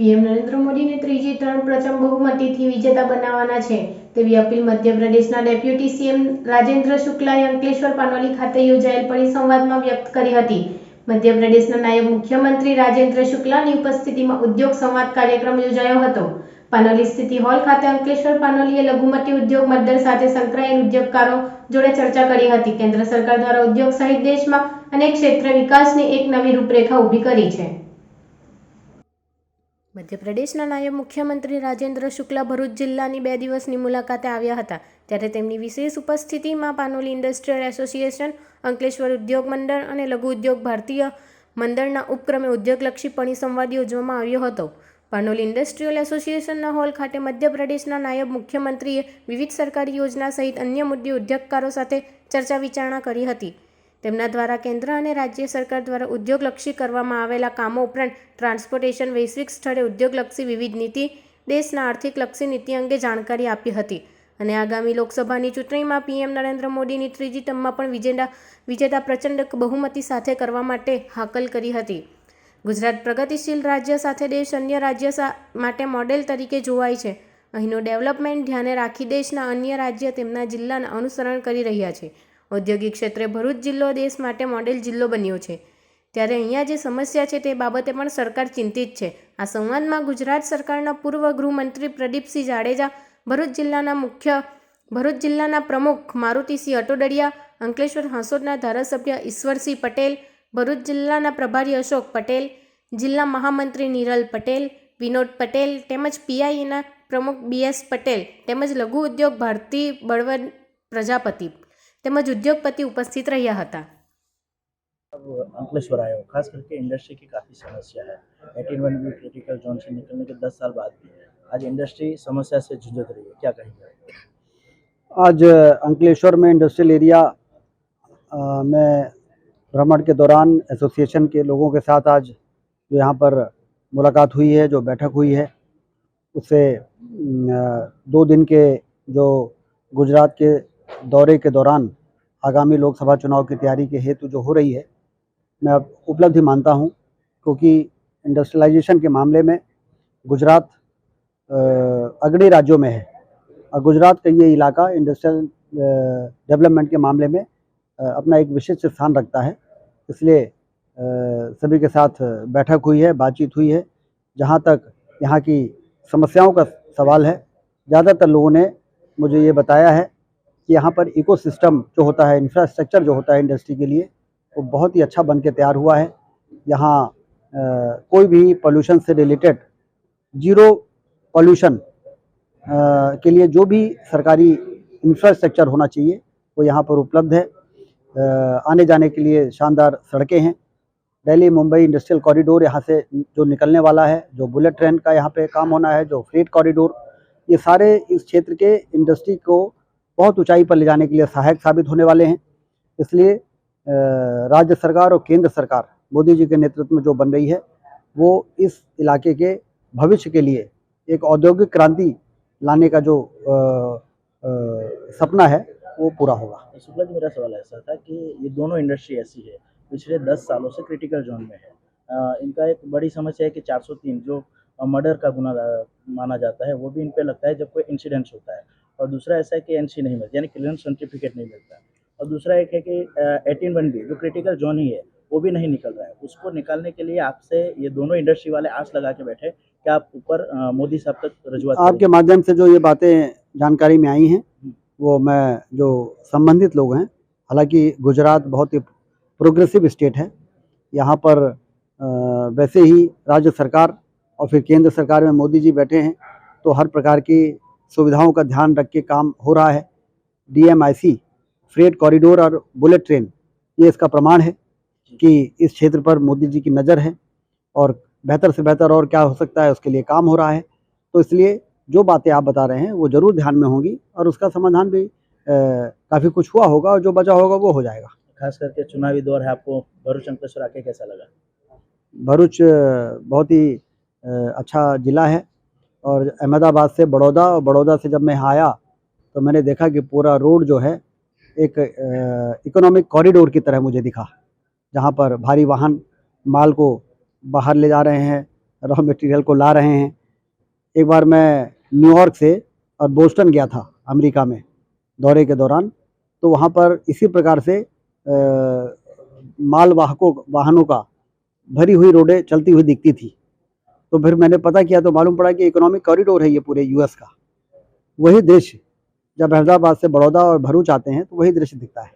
PM Narendra મોદીને ત્રીજી ત્રણ પ્રથમ બહુમતીથી વિજેતા બનાવવાના છે તેવી અપીલ મધ્યપ્રદેશના ડેપ્યુટી સીએમ રાજેન્દ્ર શુક્લાએ અંકલેશ્વર પાનોલી ખાતે યોજાયેલ પરિસંવાદમાં વ્યક્ત કરી હતી. મધ્યપ્રદેશના નાયબ મુખ્યમંત્રી રાજેન્દ્ર શુક્લાની ઉપસ્થિતિમાં ઉદ્યોગ સંવાદ કાર્યક્રમ યોજાયો હતો. પાનોલી સ્થિતિ હોલ ખાતે અંકલેશ્વર પાનોલીએ લઘુમતી ઉદ્યોગ મંડળ સાથે સંકળાયેલ ઉદ્યોગકારો જોડે ચર્ચા કરી હતી. કેન્દ્ર સરકાર દ્વારા ઉદ્યોગ સહિત દેશમાં અનેક ક્ષેત્રે વિકાસની એક નવી રૂપરેખા ઊભી કરી છે. મધ્યપ્રદેશના નાયબ મુખ્યમંત્રી રાજેન્દ્ર શુક્લા ભરૂચ જિલ્લાની બે દિવસની મુલાકાતે આવ્યા હતા. ત્યારે તેમની વિશેષ ઉપસ્થિતિમાં પાનોલી ઇન્ડસ્ટ્રીયલ એસોસિએશન, અંકલેશ્વર ઉદ્યોગ મંડળ અને લઘુ ઉદ્યોગ ભારતીય મંડળના ઉપક્રમે ઉદ્યોગલક્ષી પરિસંવાદ યોજવામાં આવ્યો હતો. પાનોલી ઇન્ડસ્ટ્રીયલ એસોસિએશનના હોલ ખાતે મધ્યપ્રદેશના નાયબ મુખ્યમંત્રીએ વિવિધ સરકારી યોજના સહિત અન્ય મુદ્દે ઉદ્યોગકારો સાથે ચર્ચા વિચારણા કરી હતી. તેમના દ્વારા કેન્દ્ર અને રાજ્ય સરકાર દ્વારા ઉદ્યોગલક્ષી કરવામાં આવેલા કામો ઉપરાંત ટ્રાન્સપોર્ટેશન, વૈશ્વિક સ્થળે ઉદ્યોગલક્ષી વિવિધ નીતિ, દેશના આર્થિકલક્ષી નીતિ અંગે જાણકારી આપી હતી. અને આગામી લોકસભાની ચૂંટણીમાં પીએમ નરેન્દ્ર મોદીની ત્રીજી ટર્મમાં પણ વિજેતા વિજેતા પ્રચંડ બહુમતી સાથે કરવા માટે હાકલ કરી હતી. ગુજરાત પ્રગતિશીલ રાજ્ય સાથે દેશ અન્ય રાજ્ય માટે મોડેલ તરીકે જોવાય છે. અહીંનું ડેવલપમેન્ટ ધ્યાને રાખી દેશના અન્ય રાજ્ય તેમના જિલ્લાના અનુસરણ કરી રહ્યા છે. ઔદ્યોગિક ક્ષેત્રે ભરૂચ જિલ્લો દેશ માટે મોડેલ જિલ્લો બન્યો છે. ત્યારે અહીંયા જે સમસ્યા છે તે બાબતે પણ સરકાર ચિંતિત છે. આ સંવાદમાં ગુજરાત સરકારના પૂર્વ ગૃહમંત્રી પ્રદીપસિંહ જાડેજા, ભરૂચ જિલ્લાના મુખ્ય, ભરૂચ જિલ્લાના પ્રમુખ મારુતિસિંહ અટોડડિયા, અંકલેશ્વર હાંસોદના ધારાસભ્ય ઈશ્વરસિંહ પટેલ, ભરૂચ જિલ્લાના પ્રભારી અશોક પટેલ, જિલ્લા મહામંત્રી નિરલ પટેલ, વિનોદ પટેલ તેમજ પીઆઈના પ્રમુખ બીએસ પટેલ તેમજ લઘુ ઉદ્યોગ ભારતી બળવંત પ્રજાપતિ. તેમજ ઉદ્યોગપતિ ઉપસ્થિત રહ્યા હતા अब अंकलेश्वर आए हो खास करके इंडस्ट्री की काफ़ी समस्या है एटीन वन भी क्रिटिकल जोन से निकलने के दस साल बाद भी आज इंडस्ट्री समस्या से जूझ रही है क्या कहेंगे आज अंकलेश्वर में इंडस्ट्रियल एरिया अ, में भ्रमण के दौरान एसोसिएशन के लोगों के साथ आज जो यहाँ पर मुलाकात हुई है जो बैठक हुई है उससे अम, अ, दो दिन के जो गुजरात के दौरे के दौरान आगामी लोकसभा चुनाव की तैयारी के हेतु जो हो रही है मैं अब उपलब्धि मानता हूँ क्योंकि इंडस्ट्रियलाइजेशन के मामले में गुजरात अ, अग्रणी राज्यों में है। और गुजरात का ये इलाका इंडस्ट्रियल डेवलपमेंट के मामले में अपना एक विशिष्ट स्थान रखता है। इसलिए सभी के साथ बैठक हुई है बातचीत हुई है जहाँ तक यहाँ की समस्याओं का सवाल है। ज़्यादातर लोगों ने मुझे ये बताया है कि यहाँ पर इकोसिस्टम जो होता है इंफ्रास्ट्रक्चर जो होता है इंडस्ट्री के लिए वो बहुत ही अच्छा बन के तैयार हुआ है। यहाँ कोई भी पोल्यूशन से रिलेटेड ज़ीरो पोल्यूशन के लिए जो भी सरकारी इंफ्रास्ट्रक्चर होना चाहिए वो यहाँ पर उपलब्ध है। अ, आने जाने के लिए शानदार सड़कें हैं। दिल्ली मुंबई इंडस्ट्रियल कॉरिडोर यहाँ से जो निकलने वाला है जो बुलेट ट्रेन का यहाँ पे काम होना है जो फ्रेट कॉरिडोर ये सारे इस क्षेत्र के इंडस्ट्री को बहुत ऊंचाई पर ले जाने के लिए सहायक साबित होने वाले हैं। इसलिए राज्य सरकार और केंद्र सरकार मोदी जी के नेतृत्व में जो बन रही है वो इस इलाके के भविष्य के लिए एक औद्योगिक क्रांति लाने का जो अ, अ, सपना है वो पूरा होगा। शुक्ला जी मेरा सवाल ऐसा था कि ये दोनों इंडस्ट्री ऐसी है पिछले दस सालों से क्रिटिकल जोन में है। अ, इनका एक बड़ी समस्या है कि 403 जो मर्डर का गुना माना जाता है वो भी इन पर लगता है जब कोई इंसिडेंट्स होता है। और दूसरा ऐसा है कि एनसी नहीं मिलता यानी क्लियरेंस सर्टिफिकेट नहीं मिलता और दूसरा एक है कि एटीन वन बी जो क्रिटिकल जोन ही है वो भी नहीं निकल रहा है। उसको निकालने के लिए आपसे ये दोनों इंडस्ट्री वाले आस लगा के बैठे कि आप ऊपर मोदी साहब तक रजुआत आपके माध्यम से जो ये बातें जानकारी में आई हैं वो मैं जो संबंधित लोग हैं हालाँकि गुजरात बहुत ही प्रोग्रेसिव स्टेट है। यहाँ पर वैसे ही राज्य सरकार और फिर केंद्र सरकार में मोदी जी बैठे हैं तो हर प्रकार की सुविधाओं का ध्यान रख के काम हो रहा है। डीएमआईसी फ्रेट कॉरिडोर और बुलेट ट्रेन ये इसका प्रमाण है कि इस क्षेत्र पर मोदी जी की नज़र है और बेहतर से बेहतर और क्या हो सकता है उसके लिए काम हो रहा है। तो इसलिए जो बातें आप बता रहे हैं वो ज़रूर ध्यान में होंगी और उसका समाधान भी काफ़ी कुछ हुआ होगा और जो बचा होगा वो हो जाएगा। खास करके चुनावी दौर है आपको भरूच अंकलेश्वर आके कैसा लगा? भरूच बहुत ही अच्छा ज़िला है। और अहमदाबाद से बड़ौदा, और बड़ौदा से जब मैं आया तो मैंने देखा कि पूरा रोड जो है, एक इकोनॉमिक कॉरिडोर की तरह मुझे दिखा, जहाँ पर भारी वाहन, माल को बाहर ले जा रहे हैं रॉ मटेरियल को ला रहे हैं। एक बार मैं न्यूयॉर्क से और बोस्टन गया था, अमेरिका में, दौरे के दौरान तो वहाँ पर इसी प्रकार से माल वाहकों, वाहनों का भरी हुई रोडें चलती हुई दिखती थी। तो फिर मैंने पता किया तो मालूम पड़ा कि इकोनॉमिक कॉरिडोर है ये पूरे यूएस का। वही दृश्य, जब अहमदाबाद से बड़ौदा और भरूच आते हैं तो वही दृश्य दिखता है।